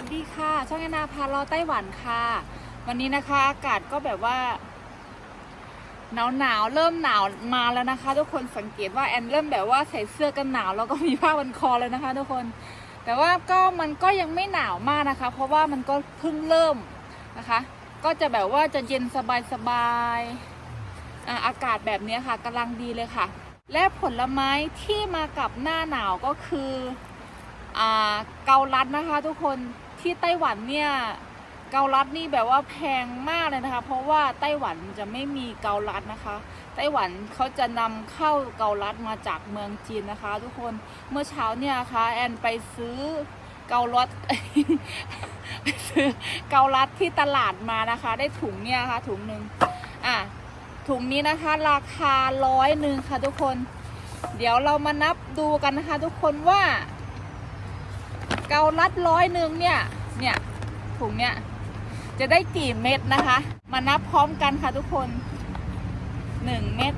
สดีค่ะ ช่องแอนนาพาเราไต้หวันค่ะ วันนี้นะคะอากาศก็แบบว่า หนาวหนาวเริ่มหนาวมาแล้วนะคะ ทุกคนสังเกตว่าแอนเริ่มแบบว่าใส่เสื้อกันหนาวแล้วก็มีผ้าพันคอแล้วนะคะ ทุกคน แต่ว่าก็มันก็ยังไม่หนาวมากนะคะ เพราะว่ามันก็เพิ่งเริ่มนะคะ ก็จะแบบว่าจะเย็นสบายสบายๆอากาศแบบนี้ค่ะกำลังดีเลยค่ะ และผลไม้ที่มากับหน้าหนาวก็คือ เกาลัดนะคะทุกคนที่ไต้หวันเนี่ยเกาลัดนี่แบบว่าแพงมากเลยนะคะ เพราะว่าไต้หวันจะไม่มีเกาลัดนะคะ ไต้หวันเขาจะนำเข้าเกาลัดมาจากเมืองจีนนะคะ ทุกคนเมื่อเช้าเนี่ยนะคะแอนไปซื้อเกาลัดไปซื้อเกาลัดที่ตลาดมานะคะ ได้ถุงเนี่ยค่ะถุงหนึ่งอะถุงนี้นะคะราคาร้อยหนึ่งค่ะทุกคน เดี๋ยวเรามานับดูกันนะคะ ทุกคนว่า เกาลัดร้อยหนึ่งเนี่ย เนี่ยถุงเนี่ยจะได้กี่เม็ดนะคะ มานับพร้อมกันค่ะทุกคนหนึ่งเม็ด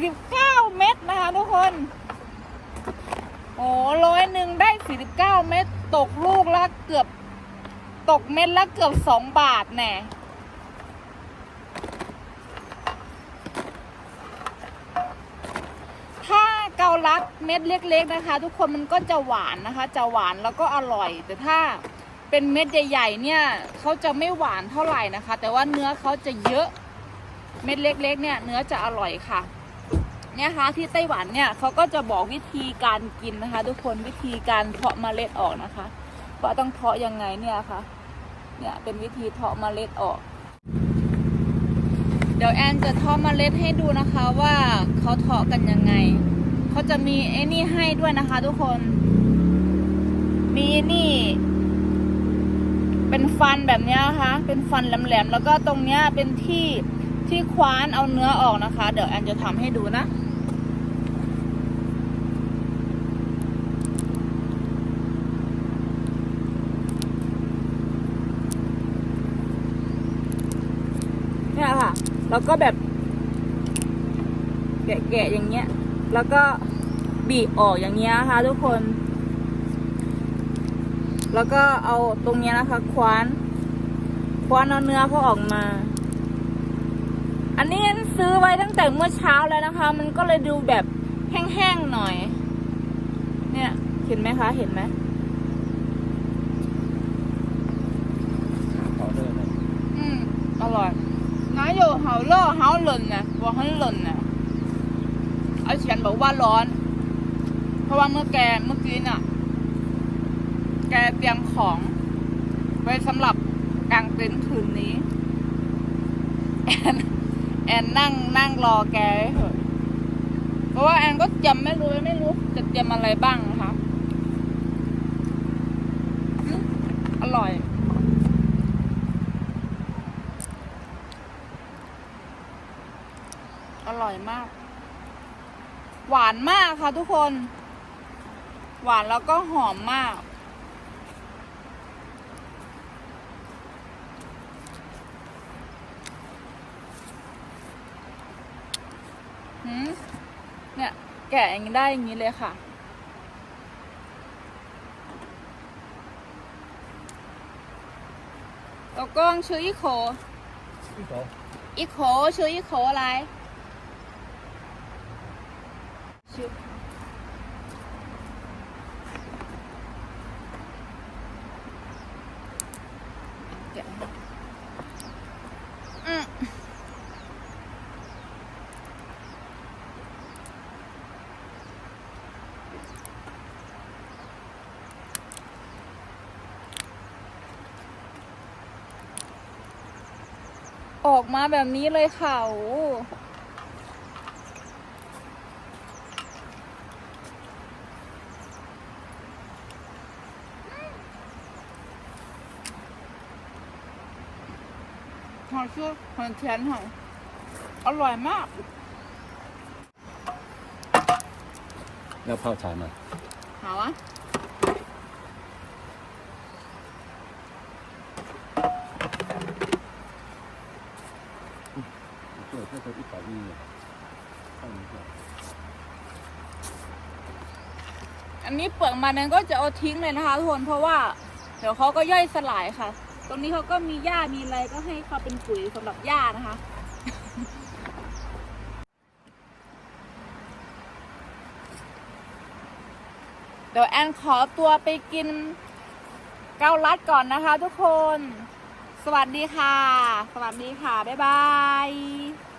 49 เม็ดนะคะทุกคน โอ้ร้อยหนึ่งได้ 49 เม็ดตกลูกละเกือบ ตกเม็ดละเกือบ 2 บาทแน่ถ้าเกาลัดเม็ดเล็ก ๆ นะคะ ทุกคนมันก็จะหวานนะคะ จะหวานแล้วก็อร่อย แต่ถ้าเป็นเม็ดใหญ่ๆเนี่ยเขาจะไม่หวานเท่าไหร่นะคะ แต่ว่าเนื้อเขาจะเยอะเม็ดเล็กๆเนี่ยเนื้อจะอร่อยค่ะ เนี่ยค่ะที่ไต้หวันเนี่ยเขาก็จะบอกวิธีการกินนะคะ ทุกคนวิธีการเพาะเมล็ดออกนะคะว่าต้องเพาะยังไงเนี่ยค่ะ เนี่ยเป็นวิธีเพาะเมล็ดออก เดี๋ยวแอนจะเทาะเมล็ดให้ดูนะคะว่าเขาเทาะกันยังไงเขาจะมีไอ้นี่ให้ด้วยนะคะ ทุกคน มีนี่ เป็นฟันแบบนี้นะคะ เป็นฟันแหลมๆแล้วก็ตรงเนี้ยเป็นที่ที่คว้านเอาเนื้อออกนะคะ เดี๋ยวแอนจะทำให้ดูนะ เนี่ยค่ะ แล้วก็แบบ แกะๆอย่างเงี้ย แล้วก็บีบออกอย่างเงี้ยค่ะทุกคน แล้วก็เอาตรงเนี้ยนะคะ คว้าน คว้านเอาเนื้อเขาออกมา อันนี้ซื้อไว้ตั้งแต่เมื่อเช้าแล้วนะคะ มันก็เลยดูแบบแห้งๆหน่อย เนี่ย เห็นไหมคะ เห็นไหม เขาเดินเลย อืม อร่อยน้า อยู่เฮาเลอเฮาหล่นนะบอกให้หล่นนะอาเฉียนบอกว่าร้อน เพราะว่าเมื่อแกเมื่อกี้น่ะ แกเตรียมของ ไว้สำหรับกางเต็นท์คืนนี้ แอนแอนนั่งนั่งรอแกเถอะเพราะว่าแอนก็จำไม่รู้ไม่รู้ จะเตรียมอะไรบ้างนะคะอร่อย อ ร่อยมาก หวานมากค่ะทุกคน หวานแล้วก็หอมมากหืมเนี่ย แกะอย่างนี้ได้อย่างนี้เลยค่ะตัวกล้องชื่ออีโคพี่โตอีโค ออีโคอะไรชื่อแกะอืมออกมาแบบนี้เลยค่ะ หอยชื่อหอยเทียนหอยอร่อยมาก แล้วเผาถ่านมาหาวะอันนี้เปลือกมันนั้นก็จะเอาทิ้งเลยนะคะทุกคนเพราะว่า เดี๋ยวเขาก็ย่อยสลายค่ะ รงนี้เขาก็มีหญ้ามีอะไรก็ให้เขาเป็นปุ๋ยสำหรับหญ้านะคะ เดี๋ยวแอนขอตัวไปกินเกาลัดก่อนนะคะทุกคน สวัสดีค่ะ สวัสดีค่ะ บ๊ายบาย